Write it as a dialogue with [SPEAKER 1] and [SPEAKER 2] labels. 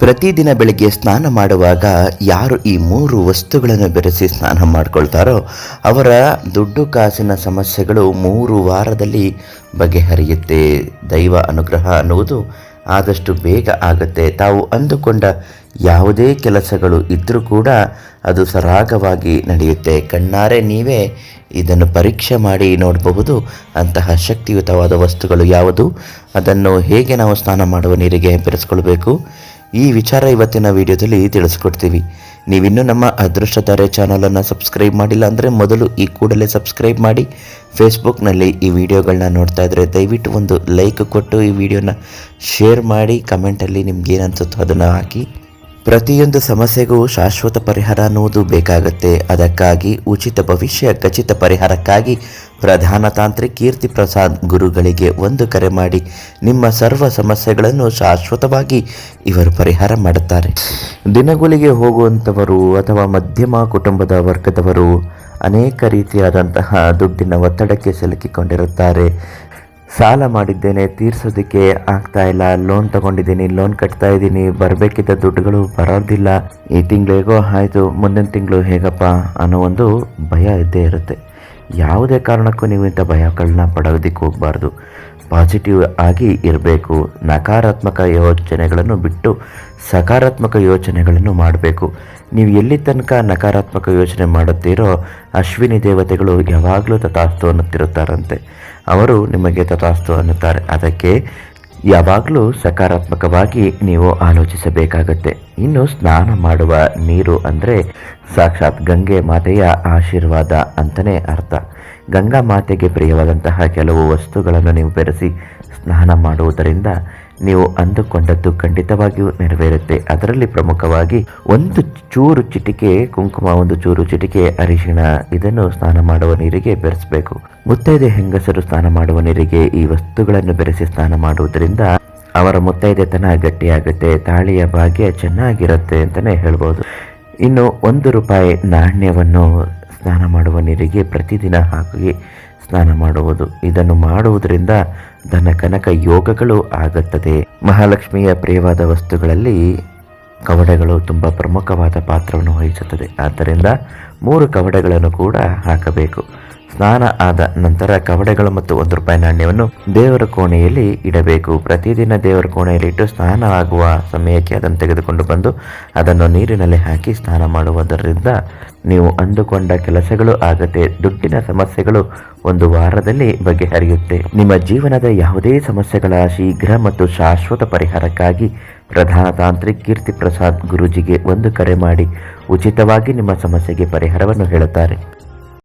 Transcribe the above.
[SPEAKER 1] ಪ್ರತಿದಿನ ಬೆಳಿಗ್ಗೆ ಸ್ನಾನ ಮಾಡುವಾಗ ಯಾರು ಈ ಮೂರು ವಸ್ತುಗಳನ್ನು ಬೆರೆಸಿ ಸ್ನಾನ ಮಾಡ್ಕೊಳ್ತಾರೋ ಅವರ ದುಡ್ಡು ಕಾಸಿನ ಸಮಸ್ಯೆಗಳು ಮೂರು ವಾರದಲ್ಲಿ ಬಗೆಹರಿಯುತ್ತೆ. ದೈವ ಅನುಗ್ರಹ ಅನ್ನುವುದು ಆದಷ್ಟು ಬೇಗ ಆಗುತ್ತೆ. ತಾವು ಅಂದುಕೊಂಡ ಯಾವುದೇ ಕೆಲಸಗಳು ಇದ್ದರೂ ಕೂಡ ಅದು ಸರಾಗವಾಗಿ ನಡೆಯುತ್ತೆ. ಕಣ್ಣಾರೆ ನೀವೇ ಇದನ್ನು ಪರೀಕ್ಷೆ ಮಾಡಿ ನೋಡಬಹುದು. ಅಂತಹ ಶಕ್ತಿಯುತವಾದ ವಸ್ತುಗಳು ಯಾವುದು? ಅದನ್ನು ಹೇಗೆ ನಾವು ಸ್ನಾನ ಮಾಡುವ ನೀರಿಗೆ ಬೆರೆಸ್ಕೊಳ್ಬೇಕು? ಈ ವಿಚಾರ ಇವತ್ತಿನ ವಿಡಿಯೋದಲ್ಲಿ ತಿಳಿಸ್ಕೊಡ್ತೀವಿ. ನೀವಿನ್ನೂ ನಮ್ಮ ಅದೃಷ್ಟತಾರೆ ಚಾನಲನ್ನು ಸಬ್ಸ್ಕ್ರೈಬ್ ಮಾಡಿಲ್ಲ ಅಂದರೆ ಮೊದಲು ಈ ಕೂಡಲೇ ಸಬ್ಸ್ಕ್ರೈಬ್ ಮಾಡಿ. ಫೇಸ್ಬುಕ್ನಲ್ಲಿ ಈ ವಿಡಿಯೋಗಳನ್ನ ನೋಡ್ತಾ ಇದ್ದರೆ ದಯವಿಟ್ಟು ಒಂದು ಲೈಕ್ ಕೊಟ್ಟು ಈ ವಿಡಿಯೋನ ಶೇರ್ ಮಾಡಿ. ಕಮೆಂಟಲ್ಲಿ ನಿಮ್ಗೇನು ಅನ್ಸುತ್ತೋ ಅದನ್ನು ಹಾಕಿ. ಪ್ರತಿಯೊಂದು ಸಮಸ್ಯೆಗೂ ಶಾಶ್ವತ ಪರಿಹಾರ ಅನ್ನುವುದು ಬೇಕಾಗುತ್ತೆ. ಅದಕ್ಕಾಗಿ ಉಚಿತ ಭವಿಷ್ಯ, ಖಚಿತ ಪರಿಹಾರಕ್ಕಾಗಿ ಪ್ರಧಾನ ತಾಂತ್ರಿಕ್ ಕೀರ್ತಿ ಪ್ರಸಾದ್ ಗುರುಗಳಿಗೆ ಒಂದು ಕರೆ ಮಾಡಿ ನಿಮ್ಮ ಸರ್ವ ಸಮಸ್ಯೆಗಳನ್ನು ಶಾಶ್ವತವಾಗಿ ಇವರು ಪರಿಹಾರ ಮಾಡುತ್ತಾರೆ. ದಿನಗೂಲಿಗೆ ಹೋಗುವಂಥವರು ಅಥವಾ ಮಧ್ಯಮ ಕುಟುಂಬದ ವರ್ಗದವರು ಅನೇಕ ರೀತಿಯಾದಂತಹ ದುಡ್ಡಿನ ಒತ್ತಡಕ್ಕೆ ಸಿಲುಕಿಕೊಂಡಿರುತ್ತಾರೆ. ಸಾಲ ಮಾಡಿದ್ದೇನೆ, ತೀರ್ಸೋದಕ್ಕೆ ಆಗ್ತಾ ಇಲ್ಲ. ಲೋನ್ ತಗೊಂಡಿದ್ದೀನಿ, ಲೋನ್ ಕಟ್ತಾ ಇದ್ದೀನಿ. ಬರಬೇಕಿದ್ದ ದುಡ್ಡುಗಳು ಬರೋದಿಲ್ಲ. ಈ ತಿಂಗಳು ಹೇಗೋ ಆಯಿತು, ಮುಂದಿನ ತಿಂಗಳು ಹೇಗಪ್ಪ ಅನ್ನೋ ಒಂದು ಭಯ ಇದ್ದೇ ಇರುತ್ತೆ. ಯಾವುದೇ ಕಾರಣಕ್ಕೂ ನೀವು ಇಂಥ ಭಯಗಳನ್ನ ಪಡೋದಕ್ಕೆ ಹೋಗಬಾರ್ದು. ಪಾಸಿಟಿವ್ ಆಗಿ ಇರಬೇಕು, ನಕಾರಾತ್ಮಕ ಯೋಚನೆಗಳನ್ನು ಬಿಟ್ಟು ಸಕಾರಾತ್ಮಕ ಯೋಚನೆಗಳನ್ನು ಮಾಡಬೇಕು. ನೀವು ಎಲ್ಲಿ ತನಕ ನಕಾರಾತ್ಮಕ ಯೋಚನೆ ಮಾಡುತ್ತೀರೋ ಅಶ್ವಿನಿ ದೇವತೆಗಳು ಯಾವಾಗಲೂ ತಥಾಸ್ತು ಅನ್ನುತ್ತಿರುತ್ತಾರಂತೆ ಅವರು ನಿಮಗೆ ತಥಾಸ್ತು ಅನ್ನುತ್ತಾರೆ. ಅದಕ್ಕೆ ಯಾವಾಗಲೂ ಸಕಾರಾತ್ಮಕವಾಗಿ ನೀವು ಆಲೋಚಿಸಬೇಕಾಗತ್ತೆ. ಇನ್ನು ಸ್ನಾನ ಮಾಡುವ ನೀರು ಅಂದರೆ ಸಾಕ್ಷಾತ್ ಗಂಗೆ ಮಾತೆಯ ಆಶೀರ್ವಾದ ಅಂತಲೇ ಅರ್ಥ. ಗಂಗಾ ಮಾತೆಗೆ ಪ್ರಿಯವಾದಂತಹ ಕೆಲವು ವಸ್ತುಗಳನ್ನು ನೀವು ಬೆರೆಸಿ ಸ್ನಾನ ಮಾಡುವುದರಿಂದ ನೀವು ಅಂದುಕೊಂಡದ್ದು ಖಂಡಿತವಾಗಿಯೂ ನೆರವೇರುತ್ತೆ. ಅದರಲ್ಲಿ ಪ್ರಮುಖವಾಗಿ ಒಂದು ಚೂರು ಚಿಟಿಕೆ, ಕುಂಕುಮ, ಒಂದು ಚೂರು ಚಿಟಿಕೆ, ಅರಿಶಿಣ, ಇದನ್ನು ಸ್ನಾನ ಮಾಡುವ ನೀರಿಗೆ ಬೆರೆಸಬೇಕು. ಮುತ್ತೈದೆ ಹೆಂಗಸರು ಸ್ನಾನ ಮಾಡುವ ನೀರಿಗೆ ಈ ವಸ್ತುಗಳನ್ನು ಬೆರೆಸಿ ಸ್ನಾನ ಮಾಡುವುದರಿಂದ ಅವರ ಮುತ್ತೈದೆತನ ಗಟ್ಟಿಯಾಗುತ್ತೆ, ತಾಳಿಯ ಭಾಗ್ಯ ಚೆನ್ನಾಗಿರುತ್ತೆ ಅಂತಲೇ ಹೇಳ್ಬೋದು. ಇನ್ನು ಒಂದು ರೂಪಾಯಿ ನಾಣ್ಯವನ್ನು ಸ್ನಾನ ಮಾಡುವ ನೀರಿಗೆ ಪ್ರತಿದಿನ ಹಾಕಿ ಸ್ನಾನ ಮಾಡುವುದು. ಇದನ್ನು ಮಾಡುವುದರಿಂದ ಧನ ಕನಕ ಯೋಗಗಳು ಆಗುತ್ತದೆ. ಮಹಾಲಕ್ಷ್ಮಿಯ ಪ್ರಿಯವಾದ ವಸ್ತುಗಳಲ್ಲಿ ಕವಡೆಗಳು ತುಂಬ ಪ್ರಮುಖವಾದ ಪಾತ್ರವನ್ನು ವಹಿಸುತ್ತದೆ. ಆದ್ದರಿಂದ ಮೂರು ಕವಡೆಗಳನ್ನು ಕೂಡ ಹಾಕಬೇಕು. ಸ್ನಾನ ಆದ ನಂತರ ಕವಡೆಗಳು ಮತ್ತು ಒಂದು ರೂಪಾಯಿ ನಾಣ್ಯವನ್ನು ದೇವರ ಕೋಣೆಯಲ್ಲಿ ಇಡಬೇಕು. ಪ್ರತಿದಿನ ದೇವರ ಕೋಣೆಯಲ್ಲಿ ಇಟ್ಟು ಸ್ನಾನ ಆಗುವ ಸಮಯಕ್ಕೆ ಅದನ್ನು ತೆಗೆದುಕೊಂಡು ಬಂದು ಅದನ್ನು ನೀರಿನಲ್ಲಿ ಹಾಕಿ ಸ್ನಾನ ಮಾಡುವುದರಿಂದ ನೀವು ಅಂದುಕೊಂಡ ಕೆಲಸಗಳು ಆಗತ್ತೆ ದುಡ್ಡಿನ ಸಮಸ್ಯೆಗಳು ಒಂದು ವಾರದಲ್ಲಿ ಬಗೆಹರಿಯುತ್ತೆ. ನಿಮ್ಮ ಜೀವನದ ಯಾವುದೇ ಸಮಸ್ಯೆಗಳ ಶೀಘ್ರ ಮತ್ತು ಶಾಶ್ವತ ಪರಿಹಾರಕ್ಕಾಗಿ ಪ್ರಧಾನ ತಾಂತ್ರಿಕ್ ಕೀರ್ತಿ ಪ್ರಸಾದ್ ಗುರೂಜಿಗೆ ಒಂದು ಕರೆ ಮಾಡಿ ಉಚಿತವಾಗಿ ನಿಮ್ಮ ಸಮಸ್ಯೆಗೆ ಪರಿಹಾರವನ್ನು ಹೇಳುತ್ತಾರೆ.